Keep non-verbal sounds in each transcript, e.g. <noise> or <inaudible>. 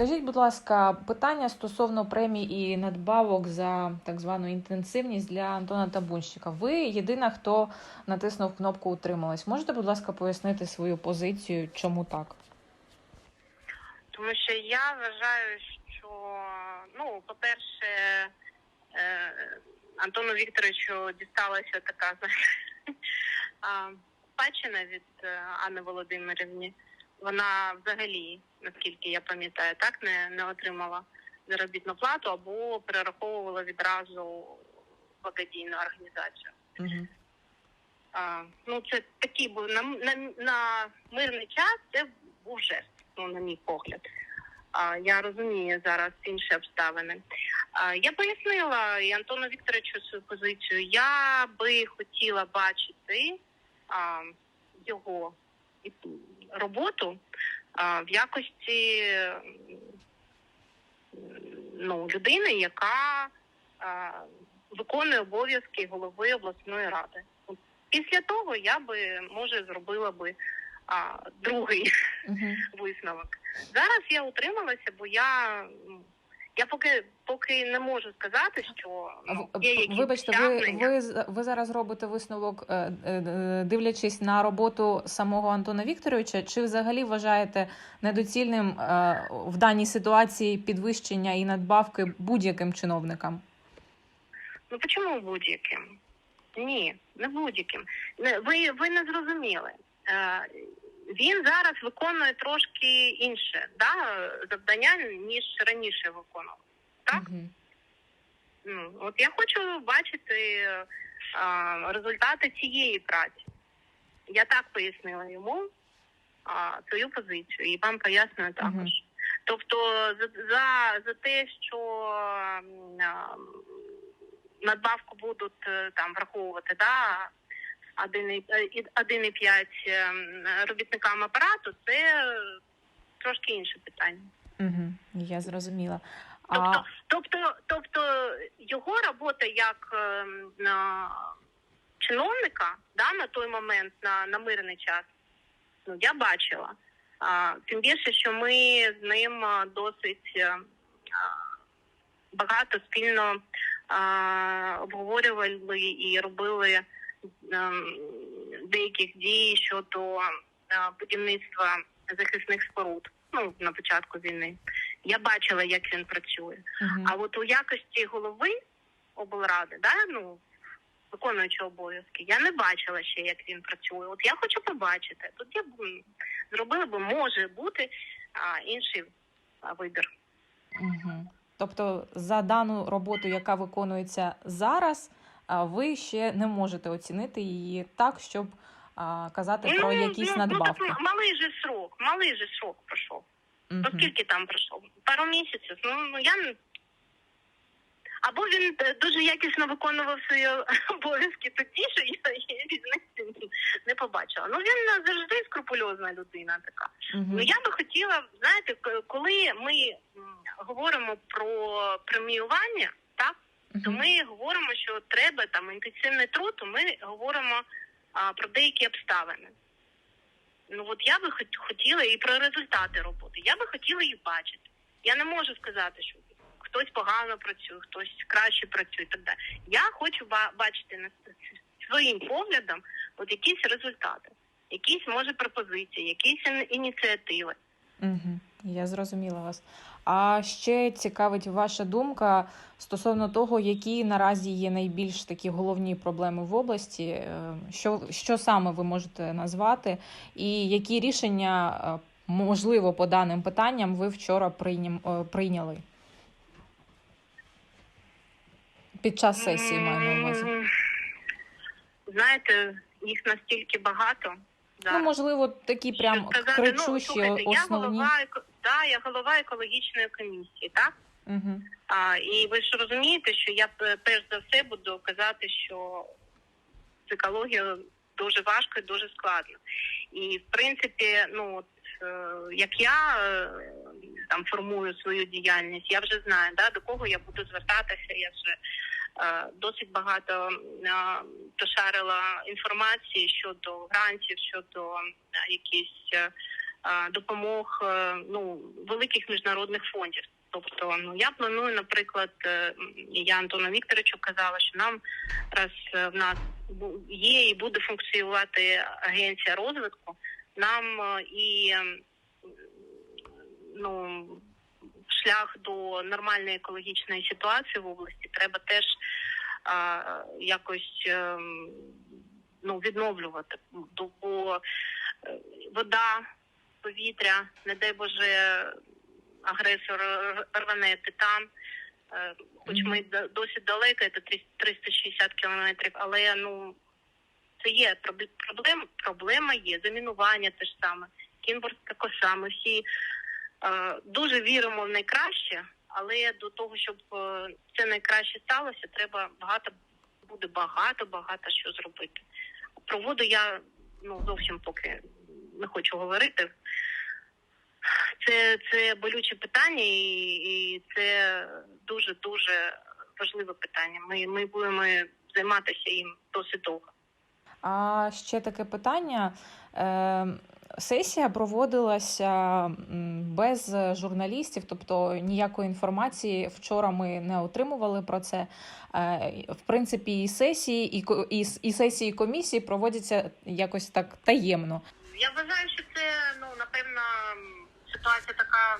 Скажіть, будь ласка, питання стосовно премій і надбавок за так звану інтенсивність для Антона Табунщика. Ви єдина, хто натиснув кнопку Утрималась. Можете, будь ласка, пояснити свою позицію, чому так? Тому що я вважаю, що ну, по-перше, е, Антону Вікторовичу дісталася така знаєте, <laughs> спадщина від е, Анни Володимирівні. Вона взагалі, наскільки я пам'ятаю, так не, не отримала заробітну плату або перераховувала відразу благодійну організацію. Угу. А, ну, це такий був на, на, на мирний час це був жест, ну, на мій погляд. А, я розумію зараз інші обставини. А, я пояснила і Антону Вікторовичу свою позицію. Я би хотіла бачити а, його роботу а, в якості ну, людини, яка а, виконує обов'язки голови обласної ради. Після того я би може зробила би а, другий Угу. <laughs> висновок. Зараз я утрималася, бо я, я поки поки не можу сказати, що ну, є якісь Вибачте, ви, ви, ви зараз робите висновок, е, е, е, дивлячись на роботу самого Антона Вікторовича, чи взагалі вважаєте недоцільним в даній ситуації підвищення і надбавки будь-яким чиновникам? Ну чому будь-яким? Ні, не будь-яким. Ви, ви не зрозуміли. Він зараз виконує трошки інше да, завдання, ніж раніше виконував. Так? Угу. Ну, от я хочу бачити а, результати цієї праці. Я так пояснила йому а, свою позицію, і вам пояснюю також. Мгм. Тобто, за, за, за те, що а, надбавку будуть е, там враховувати, да, 1,5 ем, робітникам апарату, це трошки інше питання. Угу. Я зрозуміла. А Тобто, тобто, тобто його робота як ем, на чиновника да, на той момент, на, на мирний час, ну я бачила. А, тим більше, що ми з ним досить багато спільно а, обговорювали і робили деяких дій щодо будівництва захисних споруд. Ну, на початку війни. Я бачила, як він працює. угу. А от у якості голови облради, да, ну, виконуючого обов'язки, я не бачила ще, як він працює. От я хочу побачити. Тут я б зробила би, може бути а, інший а, вибір. Угу. Тобто, за дану роботу, яка виконується зараз, ви ще не можете оцінити її так, щоб казати про якісь ну, надбавки. Ну, так малий же срок, малий же срок пройшов. Мгм. Ну, скільки там пройшов? Пару місяців. Ну, ну я. Або він е, дуже якісно виконував свої <laughs> обов'язки тоді, що я <laughs> різниці не побачила. Ну він завжди скрупульозна людина така. Мгм. Ну я би хотіла, знаєте, коли ми говоримо про преміювання, то ми говоримо, що треба там інтенсивний труд, то ми говоримо а, про деякі обставини. Ну от я би хот- хотіла і про результати роботи. Я би хотіла їх бачити. Я не можу сказати, що хтось погано працює, хтось краще працює. і Так далі. Я хочу бачити на своїм поглядом от якісь результати, якісь може пропозиції, якісь ін- ініціативи. Угу. Я зрозуміла вас. А ще цікавить ваша думка стосовно того, які наразі є найбільш такі головні проблеми в області. Е, Що, що саме ви можете назвати, і які рішення, е, можливо, по даним питанням ви вчора е, прийняли? Під час сесії маю на увазі. Знаєте, їх настільки багато. Ну, можливо, такі прям ну, кричущі, я основні. голова, еко- да, я голова екологічної комісії, так? Угу. А, і ви ж розумієте, що я перш за все буду казати, що з екологією дуже важко і дуже складно. І в принципі, ну от, е, як я е, там формую свою діяльність, я вже знаю, да, до кого я буду звертатися. Я вже е, досить багато пошарила інформації щодо грантів, щодо якісь допомог е, ну великих міжнародних фондів. Тобто, ну я планую, наприклад, е, я Антону Вікторовичу казала, що нам раз е, в нас є і буде функціонувати агенція розвитку, нам і ем, ну шлях до нормальної екологічної ситуації в області треба теж а, якось ем, ну, відновлювати. Бо- вода, повітря, не дай Боже, агресор р- рване титан. Е, Хоч ми досить далеко, це 300 360 кілометрів, але ну це є проб- проблем, проблема є, замінування те ж саме, кінбурська коса. Ми всі е, дуже віримо в найкраще, але до того, щоб е, це найкраще сталося, треба багато буде багато, багато що зробити. Про воду я ну зовсім поки не хочу говорити. Це, це болюче питання, і, і це дуже дуже важливе питання. Ми, ми будемо займатися їм досить довго. А ще таке питання. Е, Сесія проводилася без журналістів, тобто ніякої інформації вчора ми не отримували про це. Е, В принципі, і сесії, і, і, і сесії комісії проводяться якось так таємно. Я вважаю, що це ну напевно ситуація така,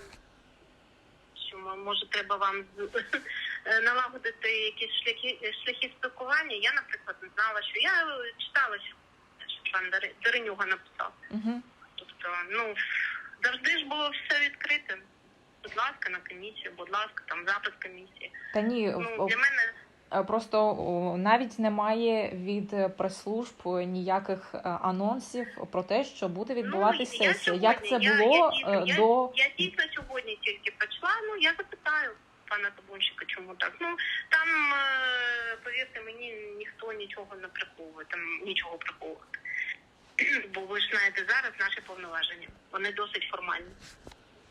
що може треба вам <laughs> налагодити якісь шляхи шляхи спілкування. Я, наприклад, не знала, що я читала, що пан Даринюга написав. Угу. Тобто, ну завжди ж було все відкрите. Будь ласка, на комісію, будь ласка, там запис комісії. Та ні, Ну для мене Просто навіть немає від е, прес-служб ніяких е, анонсів про те, що буде відбуватися Ну, сесія. сьогодні- Як це я- було я, е, дійсно- до Я, я дійсно сьогодні тільки прочла. Ну я запитаю пана Табунщика, чому так. Ну там е, повірте мені, ніхто нічого не приховує, там нічого приховувати. <clears throat> Бо ви ж знаєте, зараз наші повноваження. Вони досить формальні.